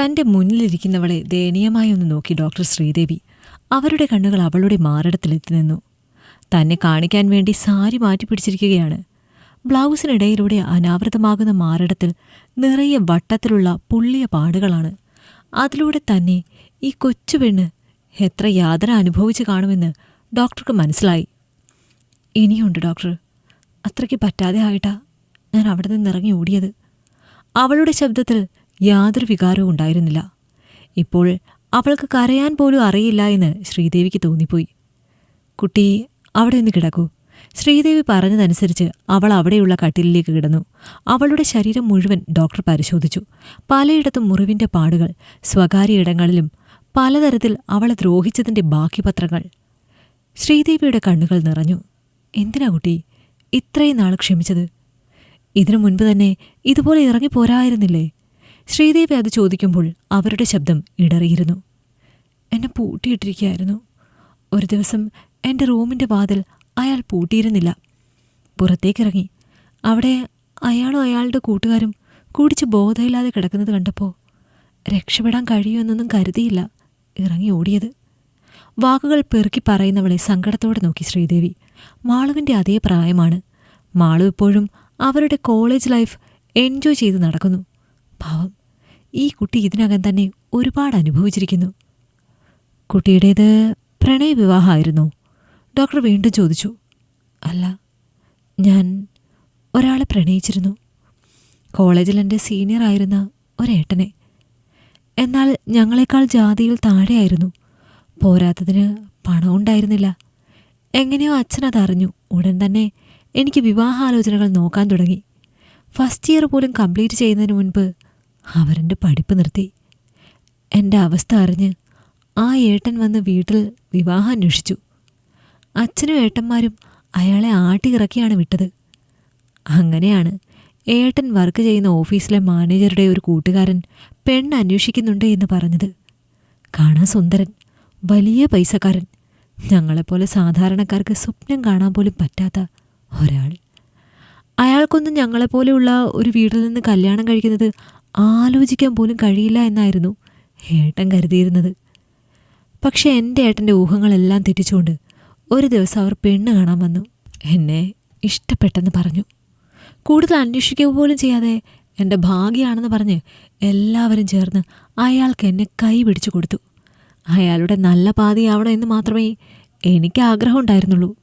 തന്റെ മുന്നിലിരിക്കുന്നവളെ ദയനീയമായി ഒന്ന് നോക്കി ഡോക്ടർ ശ്രീദേവി. അവരുടെ കണ്ണുകൾ അവളുടെ മാറിടത്തിലെത്തി നിന്നു. തന്നെ കാണിക്കാൻ വേണ്ടി സാരി മാറ്റി പിടിച്ചിരിക്കുകയാണ്. ബ്ലൗസിനിടയിലൂടെ അനാവൃതമാകുന്ന മാറിടത്തിൽ നിറയെ വട്ടത്തിലുള്ള പുള്ളിയ പാടുകളാണ്. അതിലൂടെ തന്നെ ഈ കൊച്ചുപെണ്ണ് എത്ര യാതന അനുഭവിച്ചു കാണുമെന്ന് ഡോക്ടർക്ക് മനസ്സിലായി. ഇനിയുണ്ട് ഡോക്ടർ. അത്രയ്ക്ക് പറ്റാതെ ആയിട്ടാ ഞാൻ അവിടെ നിന്ന് ഇറങ്ങി ഓടിയത്. അവളുടെ ശബ്ദത്തിൽ യാതൊരു വികാരവും ഉണ്ടായിരുന്നില്ല. ഇപ്പോൾ അവൾക്ക് കരയാൻ പോലും അറിയില്ല എന്ന് ശ്രീദേവിക്ക് തോന്നിപ്പോയി. കുട്ടി അവിടെ ഒന്ന് കിടക്കൂ. ശ്രീദേവി പറഞ്ഞതനുസരിച്ച് അവൾ അവിടെയുള്ള കട്ടിലിലേക്ക് കിടന്നു. അവളുടെ ശരീരം മുഴുവൻ ഡോക്ടർ പരിശോധിച്ചു. പലയിടത്തും മുറിവിന്റെ പാടുകൾ സ്വകാര്യ ഇടങ്ങളിലും പലതരത്തിൽ അവളെ ദ്രോഹിച്ചതിന്റെ ബാക്കി പത്രങ്ങൾ. ശ്രീദേവിയുടെ കണ്ണുകൾ നിറഞ്ഞു. എന്തിനാ കുട്ടി? ഇത്രയും നാൾ ക്ഷമിച്ചത്? ഇതിനു മുൻപ് തന്നെ ഇതുപോലെ ഇറങ്ങിപ്പോരായിരുന്നില്ലേ? ശ്രീദേവി അത് ചോദിക്കുമ്പോൾ അവരുടെ ശബ്ദം ഇടറിയിരുന്നു. എന്നെ പൂട്ടിയിട്ടിരിക്കുകയായിരുന്നു. ഒരു ദിവസം എന്റെ റൂമിന്റെ വാതിൽ അയാൾ പൂട്ടിയിരുന്നില്ല. പുറത്തേക്കിറങ്ങി. അവിടെ അയാളും അയാളുടെ കൂട്ടുകാരും കുടിച്ച് ബോധമില്ലാതെ കിടക്കുന്നത് കണ്ടപ്പോൾ രക്ഷപ്പെടാൻ കഴിയുമെന്നൊന്നും കരുതിയില്ല ഇറങ്ങി ഓടിയത്. വാക്കുകൾ പെറുക്കി പറയുന്നവളെ സങ്കടത്തോടെ നോക്കി ശ്രീദേവി. മാളുവിന്റെ അതേ പ്രായമാണ്. മാളു ഇപ്പോഴും അവരുടെ കോളേജ് ലൈഫ് എൻജോയ് ചെയ്ത് നടക്കുന്നു. പാവം. ഈ കുട്ടി ഇതിനകം തന്നെ ഒരുപാട് അനുഭവിച്ചിരിക്കുന്നു. കുട്ടിയുടേത് പ്രണയവിവാഹമായിരുന്നു ഡോക്ടർ വീണ്ടും ചോദിച്ചു അല്ല ഞാൻ ഒരാളെ പ്രണയിച്ചിരുന്നു. കോളേജിൽ എന്റെ സീനിയർ ആയിരുന്ന ഒരേട്ടനെ. എന്നാൽ ഞങ്ങളെക്കാൾ ജാതിയിൽ താഴെയായിരുന്നു. പോരാത്തതിന് പണമുണ്ടായിരുന്നില്ല എങ്ങനെയോ അച്ഛനതറിഞ്ഞു ഉടൻ തന്നെ എനിക്ക് വിവാഹാലോചനകൾ നോക്കാൻ തുടങ്ങി. ഫസ്റ്റ് ഇയർ പോലും കംപ്ലീറ്റ് ചെയ്യുന്നതിന് മുൻപ് അവരെന്റെ പഠിപ്പ് നിർത്തി. എന്റെ അവസ്ഥ അറിഞ്ഞ് ആ ഏട്ടൻ വന്ന് വീട്ടിൽ വിവാഹം അന്വേഷിച്ചു. അച്ഛനും ഏട്ടന്മാരും അയാളെ ആട്ടിയിറക്കിയാണ് വിട്ടത്. അങ്ങനെയാണ് ഏട്ടൻ വർക്ക് ചെയ്യുന്ന ഓഫീസിലെ മാനേജറുടെ ഒരു കൂട്ടുകാരൻ പെണ്ണ് അന്വേഷിക്കുന്നുണ്ട് എന്ന് പറഞ്ഞത്. കാണാൻ സുന്ദരൻ വലിയ പൈസക്കാരൻ. ഞങ്ങളെപ്പോലെ സാധാരണക്കാർക്ക് സ്വപ്നം കാണാൻ പോലും പറ്റാത്ത ഒരാൾ. അയാൾക്കൊന്നും ഞങ്ങളെപ്പോലെയുള്ള ഒരു വീട്ടിൽ നിന്ന് കല്യാണം കഴിക്കുന്നത് ആലോചിക്കാൻ പോലും കഴിയില്ല എന്നായിരുന്നു ഏട്ടൻ കരുതിയിരുന്നത്. പക്ഷെ എന്റെ ഏട്ടന്റെ ഊഹങ്ങളെല്ലാം തെറ്റിച്ചുകൊണ്ട് ഒരു ദിവസം അവർ പെണ്ണ് കാണാൻ വന്നു. എന്നെ ഇഷ്ടപ്പെട്ടെന്ന് പറഞ്ഞു. കൂടുതൽ അന്വേഷിക്കുക പോലും ചെയ്യാതെ എന്റെ ഭാഗ്യമാണെന്ന് പറഞ്ഞ് എല്ലാവരും ചേർന്ന് അയാൾക്ക് എന്നെ കൈ പിടിച്ചു കൊടുത്തു. അയാളുടെ നല്ല പാതിയാവണം എന്ന് മാത്രമേ എനിക്ക് ആഗ്രഹം ഉണ്ടായിരുന്നുള്ളൂ.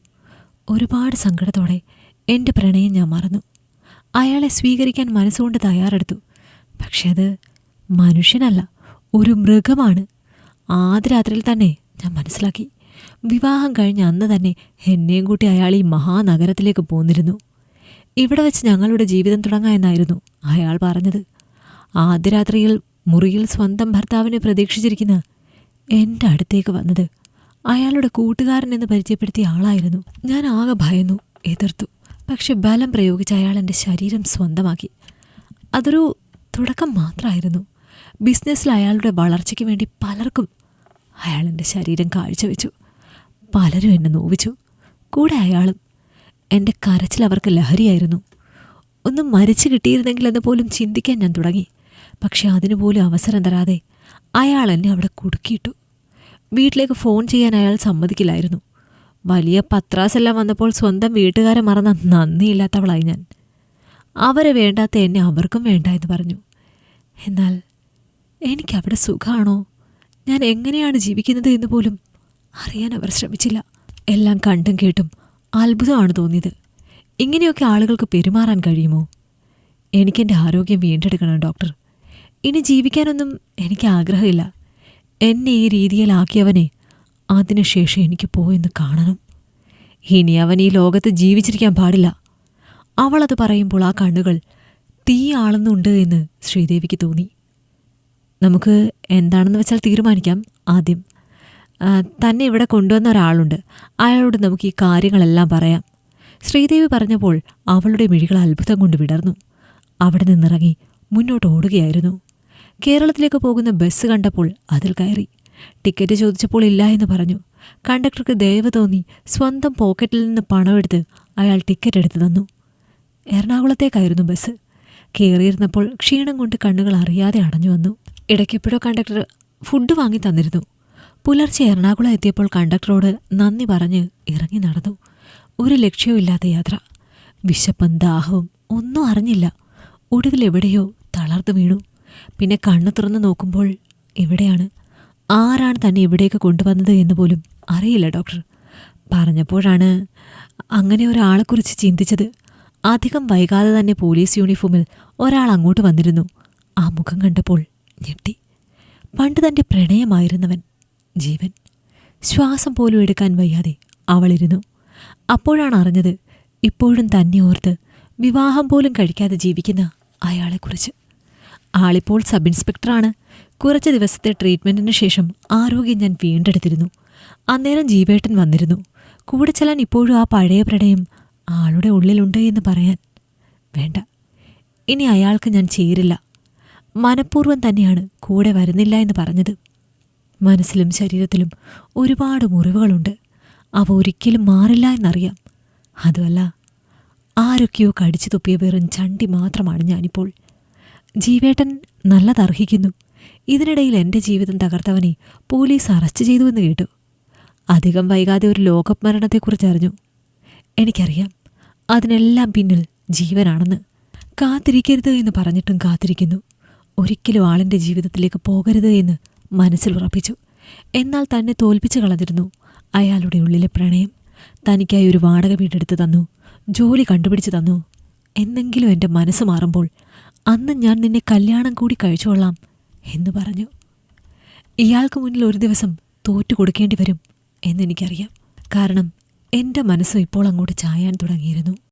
ഒരുപാട് സങ്കടത്തോടെ എന്റെ പ്രണയം ഞാൻ മറന്നു. അയാളെ സ്വീകരിക്കാൻ മനസ്സുകൊണ്ട് തയ്യാറെടുത്തു. പക്ഷെ അത് മനുഷ്യനല്ല ഒരു മൃഗമാണ്. ആദ്യ രാത്രിയിൽ തന്നെ ഞാൻ മനസ്സിലാക്കി. വിവാഹം കഴിഞ്ഞ അന്ന് തന്നെ എന്നെയും കൂട്ടി അയാൾ ഈ മഹാനഗരത്തിലേക്ക് പോന്നിരുന്നു. ഇവിടെ വെച്ച് ഞങ്ങളുടെ ജീവിതം തുടങ്ങാമെന്നായിരുന്നു അയാൾ പറഞ്ഞത്. ആദ്യ രാത്രിയിൽ മുറിയിൽ സ്വന്തം ഭർത്താവിനെ പ്രതീക്ഷിച്ചിരിക്കുന്ന എന്റെ അടുത്തേക്ക് വന്നത് അയാളുടെ കൂട്ടുകാരൻ എന്ന് പരിചയപ്പെടുത്തിയ ആളായിരുന്നു. ഞാൻ ആകെ ഭയന്നു എതിർത്തു. പക്ഷെ ബലം പ്രയോഗിച്ച് അയാൾ എന്റെ ശരീരം സ്വന്തമാക്കി. അതൊരു തുടക്കം മാത്രമായിരുന്നു. ബിസിനസ്സിൽ അയാളുടെ വളർച്ചയ്ക്ക് വേണ്ടി പലർക്കും അയാളെന്റെ ശരീരം കാഴ്ചവെച്ചു. പലരും എന്നെ നോവിച്ചു. കൂടെ അയാളും. എന്റെ കരച്ചിൽ അവർക്ക് ലഹരിയായിരുന്നു. ഒന്ന് മരിച്ചു കിട്ടിയിരുന്നെങ്കിലെന്ന് പോലും ചിന്തിക്കാൻ ഞാൻ തുടങ്ങി. പക്ഷെ അതിനുപോലും അവസരം തരാതെ അയാൾ എന്നെ അവിടെ കുടുക്കിയിട്ടു. വീട്ടിലേക്ക് ഫോൺ ചെയ്യാൻ അയാൾ സമ്മതിക്കില്ലായിരുന്നു. വലിയ പത്രാസെല്ലാം വന്നപ്പോൾ സ്വന്തം വീട്ടുകാരെ മറന്ന നന്ദിയില്ലാത്തവളായി ഞാൻ. അവരെ വേണ്ടാത്ത എന്നെ അവർക്കും വേണ്ട എന്ന് പറഞ്ഞു. എന്നാൽ എനിക്കവിടെ സുഖമാണോ ഞാൻ എങ്ങനെയാണ് ജീവിക്കുന്നത് എന്ന് പോലും അറിയാൻ അവർ ശ്രമിച്ചില്ല. എല്ലാം കണ്ടും കേട്ടും അത്ഭുതമാണ് തോന്നിയത്. ഇങ്ങനെയൊക്കെ ആളുകൾക്ക് പെരുമാറാൻ കഴിയുമോ? എനിക്കെന്റെ ആരോഗ്യം വീണ്ടെടുക്കണം ഡോക്ടർ. ഇനി ജീവിക്കാനൊന്നും എനിക്ക് ആഗ്രഹമില്ല. എന്നെ ഈ രീതിയിലാക്കിയവനെ അതിനുശേഷം എനിക്ക് പോയെന്ന് കാണണം. ഇനി അവൻ ഈ ലോകത്ത് ജീവിച്ചിരിക്കാൻ പാടില്ല. അവളത് പറയുമ്പോൾ ആ കണ്ണുകൾ തീ എന്ന് ശ്രീദേവിക്ക് തോന്നി. നമുക്ക് എന്താണെന്ന് വെച്ചാൽ തീരുമാനിക്കാം. ആദ്യം തന്നെ ഇവിടെ കൊണ്ടുവന്ന ഒരാളുണ്ട്. അയാളോട് നമുക്ക് ഈ കാര്യങ്ങളെല്ലാം പറയാം. ശ്രീദേവി പറഞ്ഞപ്പോൾ അവളുടെ മിഴികൾ അത്ഭുതം കൊണ്ട് വിടർന്നു. അവിടെ നിന്നിറങ്ങി മുന്നോട്ട് ഓടുകയായിരുന്നു. കേരളത്തിലേക്ക് പോകുന്ന ബസ് കണ്ടപ്പോൾ അതിൽ കയറി. ടിക്കറ്റ് ചോദിച്ചപ്പോൾ ഇല്ല എന്ന് പറഞ്ഞു. കണ്ടക്ടർക്ക് ദയവ് തോന്നി സ്വന്തം പോക്കറ്റിൽ നിന്ന് പണമെടുത്ത് അയാൾ ടിക്കറ്റ് എടുത്തു തന്നു. എറണാകുളത്തേക്കായിരുന്നു ബസ്. കയറിയിരുന്നപ്പോൾ ക്ഷീണം കൊണ്ട് കണ്ണുകൾ അറിയാതെ അടഞ്ഞു വന്നു. ഇടയ്ക്കെപ്പോഴോ കണ്ടക്ടർ ഫുഡ് വാങ്ങി തന്നിരുന്നു. പുലർച്ചെ എറണാകുളം എത്തിയപ്പോൾ കണ്ടക്ടറോട് നന്ദി പറഞ്ഞ് ഇറങ്ങി നടന്നു. ഒരു ലക്ഷ്യവുമില്ലാത്ത യാത്ര. വിശപ്പും ദാഹവും ഒന്നും അറിഞ്ഞില്ല. ഒടുവിൽ എവിടെയോ തളർന്നു വീണു. പിന്നെ കണ്ണു തുറന്നു നോക്കുമ്പോൾ എവിടെയാണ്? ആരാണ് തന്നെ ഇവിടേക്ക് കൊണ്ടുവന്നത് എന്ന് പോലും അറിയില്ല ഡോക്ടർ. പറഞ്ഞപ്പോഴാണ് അങ്ങനെ ഒരാളെക്കുറിച്ച് ചിന്തിച്ചത്. അധികം വൈകാതെ തന്നെ പോലീസ് യൂണിഫോമിൽ ഒരാൾ അങ്ങോട്ട് വന്നിരുന്നു. ആ മുഖം കണ്ടപ്പോൾ ഞെട്ടി. പണ്ട് തന്റെ പ്രണയമായിരുന്നവൻ ജീവൻ. ശ്വാസം പോലും എടുക്കാൻ വയ്യാതെ അവളിരുന്നു അപ്പോഴാണ് അറിഞ്ഞത് ഇപ്പോഴും തന്നെ ഓർത്ത് വിവാഹം പോലും കഴിക്കാതെ ജീവിക്കുന്ന അയാളെക്കുറിച്ച്. ആളിപ്പോൾ സബ് ഇൻസ്പെക്ടറാണ്. കുറച്ച് ദിവസത്തെ ട്രീറ്റ്മെന്റിന് ശേഷം ആരോഗ്യം ഞാൻ വീണ്ടെടുത്തിരുന്നു. അന്നേരം ജീവേട്ടൻ വന്നിരുന്നു. കൂടെ ചെല്ലാൻ ഇപ്പോഴും ആ പഴയ പ്രണയം ആളുടെ ഉള്ളിലുണ്ട് എന്ന് പറയാൻ. വേണ്ട. ഇനി അയാൾക്ക് ഞാൻ ചേരില്ല. മനഃപൂർവം തന്നെയാണ് കൂടെ വരുന്നില്ല എന്ന് പറഞ്ഞത്. മനസ്സിലും ശരീരത്തിലും ഒരുപാട് മുറിവുകളുണ്ട്. അവ ഒരിക്കലും മാറില്ല എന്നറിയാം. അതുമല്ല ആരൊക്കെയോ കടിച്ചു തുപ്പിയ വെറും ചണ്ടി മാത്രമാണ് ഞാനിപ്പോൾ. ജീവേട്ടൻ നല്ലതർഹിക്കുന്നു. ഇതിനിടയിൽ എന്റെ ജീവിതം തകർത്തവനെ പോലീസ് അറസ്റ്റ് ചെയ്തുവെന്ന് കേട്ടു. അധികം വൈകാതെ ഒരു ലോകപ്പ് മരണത്തെക്കുറിച്ച് അറിഞ്ഞു. എനിക്കറിയാം. അതിനെല്ലാം പിന്നിൽ ജീവനാണെന്ന്. കാത്തിരിക്കരുത് എന്ന് പറഞ്ഞിട്ടും കാത്തിരിക്കുന്നു. ഒരിക്കലും ആളിന്റെ ജീവിതത്തിലേക്ക് പോകരുത് എന്ന് മനസ്സിൽ ഉറപ്പിച്ചു. എന്നാൽ തന്നെ തോൽപ്പിച്ചു കളഞ്ഞിരുന്നു. അയാളുടെ ഉള്ളിലെ പ്രണയം തനിക്കായി ഒരു വാടക വീടെടുത്ത് തന്നു. ജോലി കണ്ടുപിടിച്ച് തന്നു. എന്നെങ്കിലും എന്റെ മനസ്സ് മാറുമ്പോൾ അന്ന് ഞാൻ നിന്നെ കല്യാണം കൂടി കഴിച്ചുകൊള്ളാം എന്ന് പറഞ്ഞു. ഇയാൾക്ക് മുന്നിൽ ഒരു ദിവസം തോറ്റു കൊടുക്കേണ്ടി വരും എന്നെനിക്കറിയാം. കാരണം എന്റെ മനസ്സും ഇപ്പോൾ അങ്ങോട്ട് ചായാൻ തുടങ്ങിയിരുന്നു.